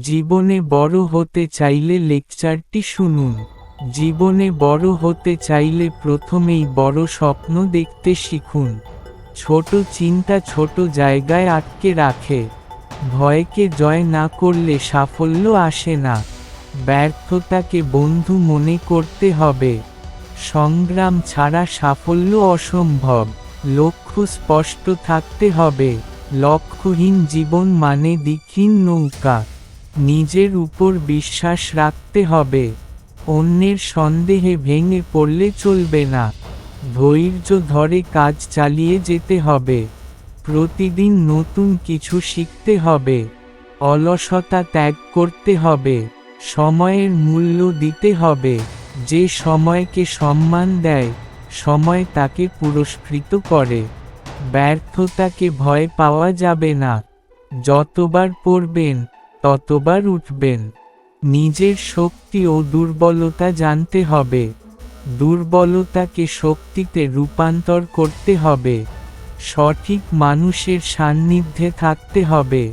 জীবনে বড় হতে চাইলে লেকচারটি শুনুন। জীবনে বড় হতে চাইলে প্রথমেই বড় স্বপ্ন দেখতে শিখুন। ছোট চিন্তা ছোট জায়গায় আটকে রাখে। ভয়কে জয় না করলে সাফল্য আসে না। ব্যর্থতাকে বন্ধু মনে করতে হবে। সংগ্রাম ছাড়া সাফল্য অসম্ভব। লক্ষ্য স্পষ্ট থাকতে হবে। লক্ষ্যহীন জীবন মানে দিকহীন নৌকা। নিজের উপর বিশ্বাস রাখতে হবে। অন্যের সন্দেহে ভেঙে পড়লে চলবে না। ধৈর্য ধরে কাজ চালিয়ে যেতে হবে। প্রতিদিন নতুন কিছু শিখতে হবে। অলসতা ত্যাগ করতে হবে। সময়ের মূল্য দিতে হবে। যে সময়কে সম্মান দেয়, সময় তাকে পুরস্কৃত করে। ব্যর্থতাকে ভয় পাওয়া যাবে না। যতবার পড়বেন ততবার উঠবেন। নিজের শক্তি ও দুর্বলতা জানতে হবে। দুর্বলতাকে শক্তিতে রূপান্তর করতে হবে। সঠিক মানুষের সান্নিধ্যে থাকতে হবে।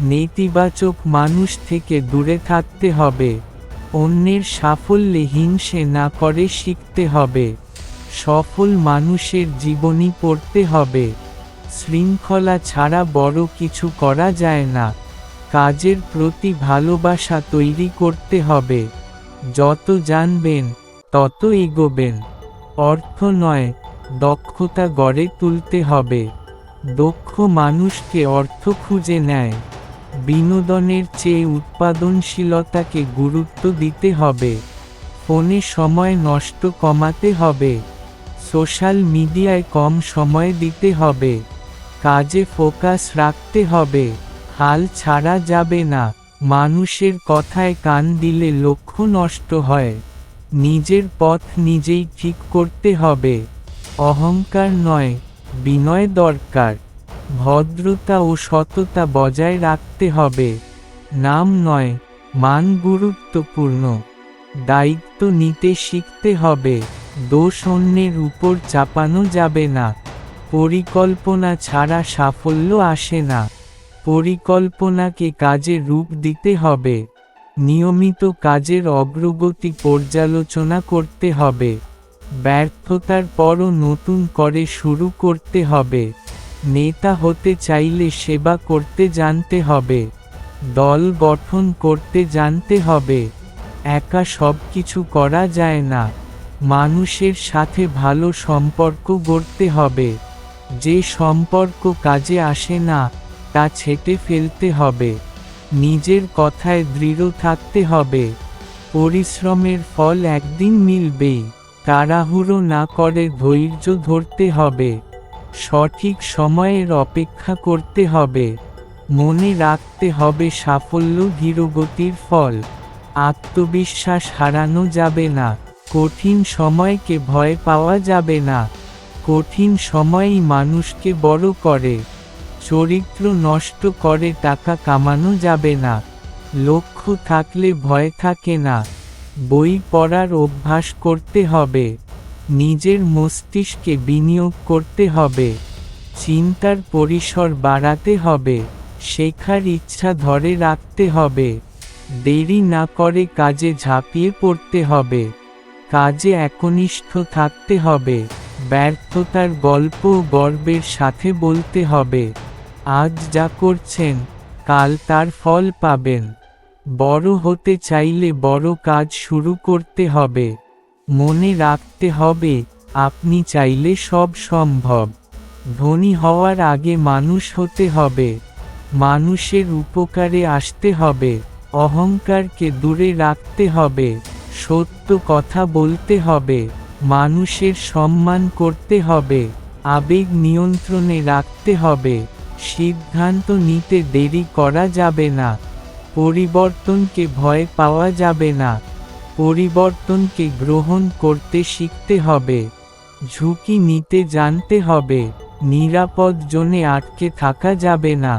নেতিবাচক মানুষ থেকে দূরে থাকতে হবে। অন্যের সাফল্যে হিংসে না করে শিখতে হবে। সফল মানুষের জীবনী পড়তে হবে। শৃঙ্খলা ছাড়া বড় কিছু করা যায় না। কাজের প্রতি ভালোবাসা তৈরি করতে হবে। যত জানবেন, তত এগোবেন। অর্থ নয়, দক্ষতা গড়ে তুলতে হবে। দক্ষ মানুষকে অর্থ খুঁজে নেয়। বিনোদনের চেয়ে উৎপাদনশীলতাকে গুরুত্ব দিতে হবে। ফোনে সময় নষ্ট কমাতে হবে। সোশ্যাল মিডিয়ায় কম সময় দিতে হবে। কাজে ফোকাস রাখতে হবে। হাল ছাড়া যাবে না। মানুষের কথায় কান দিলে লক্ষ্য নষ্ট হয়। নিজের পথ নিজেই ঠিক করতে হবে। অহংকার নয়, বিনয় দরকার। ভদ্রতা ও সততা বজায় রাখতে হবে। নাম নয়, মান গুরুত্বপূর্ণ। দায়িত্ব নিতে শিখতে হবে। দোষ অন্যের উপর চাপানো যাবে না। পরিকল্পনা ছাড়া সাফল্য আসে না। পরিকল্পনাকে কাজে রূপ দিতে হবে। নিয়মিত কাজের অগ্রগতি পর্যালোচনা করতে হবে। ব্যর্থতার পরও নতুন করে শুরু করতে হবে। নেতা হতে চাইলে সেবা করতে জানতে হবে। দল গঠন করতে জানতে হবে। একা সব কিছু করা যায় না। মানুষের সাথে ভালো সম্পর্ক গড়তে হবে। যে সম্পর্ক কাজে আসে না তা ছেটে ফেলতে হবে। নিজের কথায় দৃঢ় থাকতে হবে। পরিশ্রমের ফল একদিন মিলবেই। তাড়াহুড়ো না করে ধৈর্য ধরতে হবে। সঠিক সময়ের অপেক্ষা করতে হবে। মনে রাখতে হবে সাফল্য ধীরগতির ফল। আত্মবিশ্বাস হারানো যাবে না। কঠিন সময়কে ভয় পাওয়া যাবে না। কঠিন সময়ই মানুষকে বড় করে। চরিত্র নষ্ট করে টাকা কামানো যাবে না। লক্ষ্য থাকলে ভয় থাকে না। বই পড়ার অভ্যাস করতে হবে। নিজের মস্তিষ্কে বিনিয়োগ করতে হবে। চিন্তার পরিসর বাড়াতে হবে। শেখার ইচ্ছা ধরে রাখতে হবে। দেরি না করে কাজে ঝাঁপিয়ে পড়তে হবে। কাজে একনিষ্ঠ থাকতে হবে। ব্যর্থতার গল্প গর্বের সাথে বলতে হবে। আজ যা করছেন, কাল তার ফল পাবেন। বড় হতে চাইলে বড় কাজ শুরু করতে হবে। মনে রাখতে হবে, আপনি চাইলে সব সম্ভব। ধনী হওয়ার আগে মানুষ হতে হবে। মানুষের উপকারে আসতে হবে। অহংকারকে দূরে রাখতে হবে। সত্য কথা বলতে হবে। মানুষের সম্মান করতে হবে। আবেগ নিয়ন্ত্রণে রাখতে হবে। সিদ্ধান্ত নিতে দেরি করা যাবে না। পরিবর্তনকে ভয় পাওয়া যাবে না। পরিবর্তনকে গ্রহণ করতে শিখতে হবে। ঝুঁকি নিতে জানতে হবে। নিরাপদ জোনে আটকে থাকা যাবে না।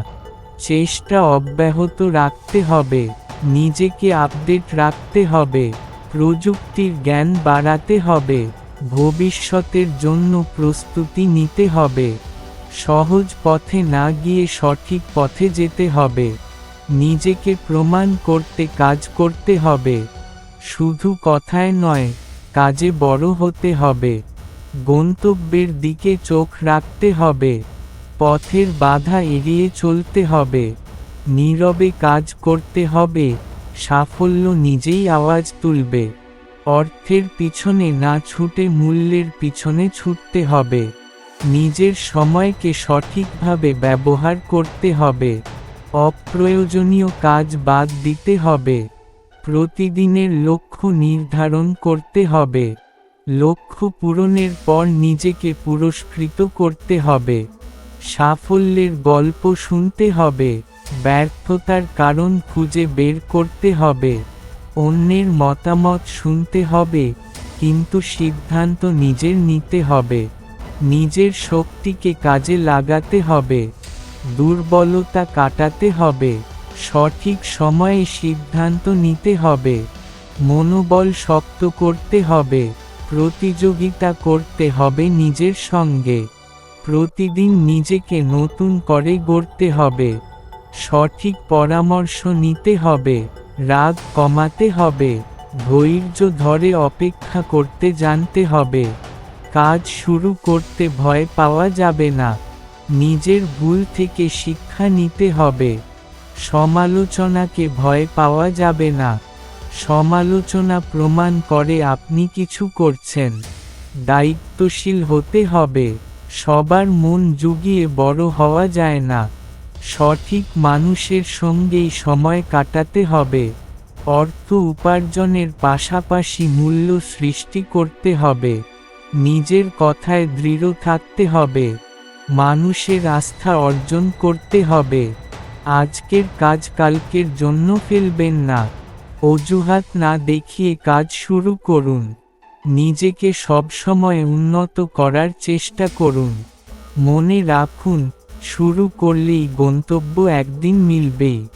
চেষ্টা অব্যাহত রাখতে হবে। নিজেকে আপডেট রাখতে হবে। প্রযুক্তির জ্ঞান বাড়াতে হবে। ভবিষ্যতের জন্য প্রস্তুতি নিতে হবে। সহজ পথে না গিয়ে সঠিক পথে যেতে হবে। নিজেকে প্রমাণ করতে, কাজ করতে হবে। শুধু কথায় নয়, কাজে বড় হতে হবে। গন্তব্যের দিকে চোখ রাখতে হবে। পথের বাধা এড়িয়ে চলতে হবে। নীরবে কাজ করতে হবে। সাফল্য নিজেই আওয়াজ তুলবে। অর্থের পিছনে না ছুটে, মূল্যের পিছনে ছুটতে হবে। নিজের সময়কে সঠিকভাবে ব্যবহার করতে হবে। অপ্রয়োজনীয় কাজ বাদ দিতে হবে। প্রতিদিনের লক্ষ্য নির্ধারণ করতে হবে। লক্ষ্য পূরণের পর নিজেকে পুরস্কৃত করতে হবে। সাফল্যের গল্প শুনতে হবে। ব্যর্থতার কারণ খুঁজে বের করতে হবে। অন্যের মতামত শুনতে হবে, কিন্তু সিদ্ধান্ত নিজের নিতে হবে। নিজের শক্তিকে কাজে লাগাতে হবে, দুর্বলতা কাটাতে হবে, সঠিক সময়ে সিদ্ধান্ত নিতে হবে, মনোবল শক্ত করতে হবে, প্রতিযোগিতা করতে হবে নিজের সঙ্গে, প্রতিদিন নিজেকে নতুন করে গড়তে হবে, সঠিক পরামর্শ নিতে হবে, রাগ কমাতে হবে, ধৈর্য ধরে অপেক্ষা করতে জানতে হবে। কাজ শুরু করতে ভয় পাওয়া যাবে না। নিজের ভুল থেকে শিক্ষা নিতে হবে। সমালোচনাকে ভয় পাওয়া যাবে না। সমালোচনা প্রমাণ করে আপনি কিছু করছেন। দায়িত্বশীল হতে হবে। সবার মন জুগিয়ে বড় হওয়া যায় না। সঠিক মানুষের সঙ্গেই সময় কাটাতে হবে। অর্থ উপার্জনের পাশাপাশি মূল্য সৃষ্টি করতে হবে। নিজের কথায় দৃঢ় থাকতে হবে। মানুষের আস্থা অর্জন করতে হবে। আজকের কাজ কালকের জন্য ফেলবেন না। অজুহাত না দেখিয়ে কাজ শুরু করুন। নিজেকে সবসময় উন্নত করার চেষ্টা করুন। মনে রাখুন, শুরু করলেই গন্তব্য একদিন মিলবেই